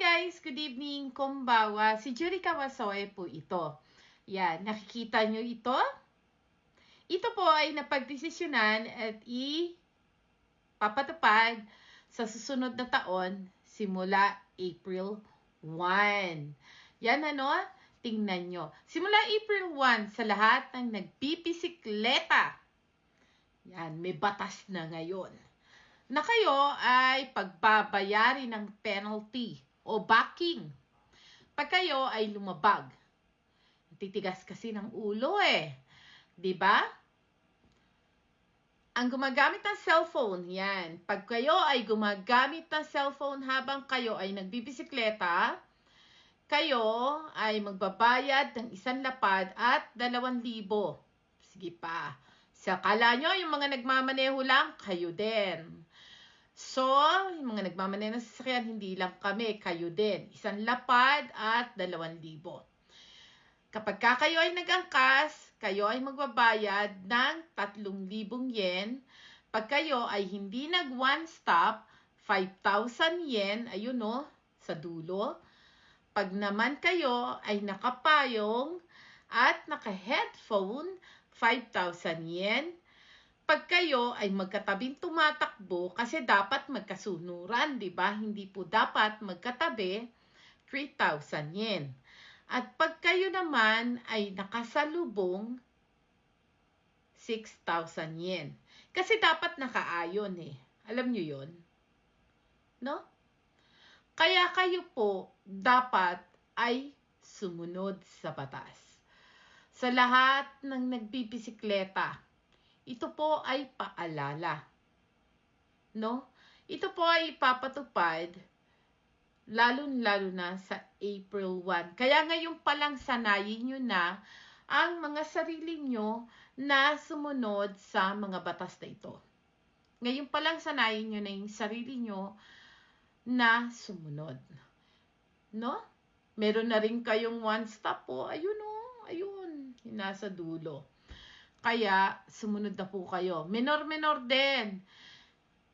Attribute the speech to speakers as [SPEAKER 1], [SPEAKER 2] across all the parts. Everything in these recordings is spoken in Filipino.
[SPEAKER 1] guys! Good evening! Kumbawa, si Juri Kawasoe po ito. Yan, nakikita nyo ito? Ito po ay napagdesisyonan at ipapatupad sa susunod na taon simula April 1. Yan ano? Tingnan nyo. Simula April 1 sa lahat ng nagpipisikleta. Yan, may batas na ngayon na kayo ay pagbabayari ng penalty o backing pag kayo ay lumabag. Titigas kasi ng ulo eh. 'Di ba? Ang gumagamit ng cellphone, yan. Pag kayo ay gumagamit ng cellphone habang kayo ay nagbibisikleta, kayo ay magbabayad ng isang lapad at dalawang libo. Sige pa. Sa kala nyo, yung mga nagmamaneho lang, kayo din. So, yung mga nagmamaneho ng sasakyan, hindi lang kami, kayo din. Isang lapad at dalawang libo. Kapag ka kayo ay nagangkas, kayo ay magbabayad ng 3,000 yen. Pag kayo ay hindi nag one stop, 5,000 yen, ayun no, sa dulo. Pag naman kayo ay nakapayong at naka-headphone, 5,000 yen. Pag kayo ay magkatabing tumatakbo, kasi dapat magkasunuran, di ba? Hindi po dapat magkatabi, 3,000 yen. At pag kayo naman ay nakasalubong, 6,000 yen. Kasi dapat nakaayon eh. Alam nyo yon No? Kaya kayo po dapat ay sumunod sa batas. Sa lahat ng nagbibisikleta, ito po ay paalala. No? Ito po ay ipapatupad lalo-lalo na sa April 1. Kaya ngayon pa lang sanayin nyo na ang mga sarili nyo na sumunod sa mga batas na ito. Ngayon pa lang sanayin nyo na yung sarili nyo na sumunod. No? Meron na rin kayong one stop po. Ayun o, ayun. Yung nasa dulo. Kaya, sumunod na po kayo. Menor-menor din.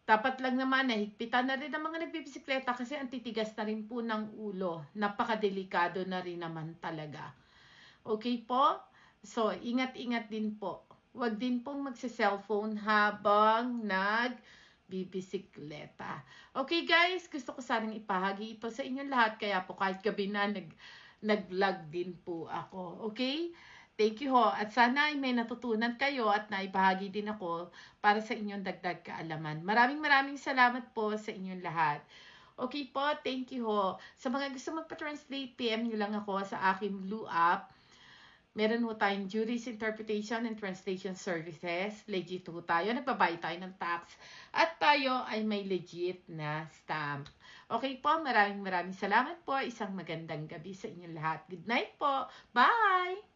[SPEAKER 1] Dapat lang naman, nahigpitan na rin ang mga nagbibisikleta kasi ang titigas na rin po ng ulo. Napakadelikado na rin naman talaga. Okay po? So, ingat-ingat din po. Huwag din pong magsa-cellphone habang nagbibisikleta. Okay guys, gusto ko sanang ipahagi ito sa inyong lahat. Kaya po kahit gabi na nag, nag-vlog din po ako. Okay? Thank you ho. At sana ay may natutunan kayo at naibahagi din ako para sa inyong dagdag kaalaman. Maraming maraming salamat po sa inyong lahat. Okay po, thank you ho. Sa mga gusto magpa-translate, PM nyo lang ako sa aking Blue app. Meron ho tayong Juris Interpretation and Translation Services. Legit ho tayo. Nagbabayad tayo ng tax. At tayo ay may legit na stamp. Okay po, maraming maraming salamat po. Isang magandang gabi sa inyong lahat. Good night po. Bye!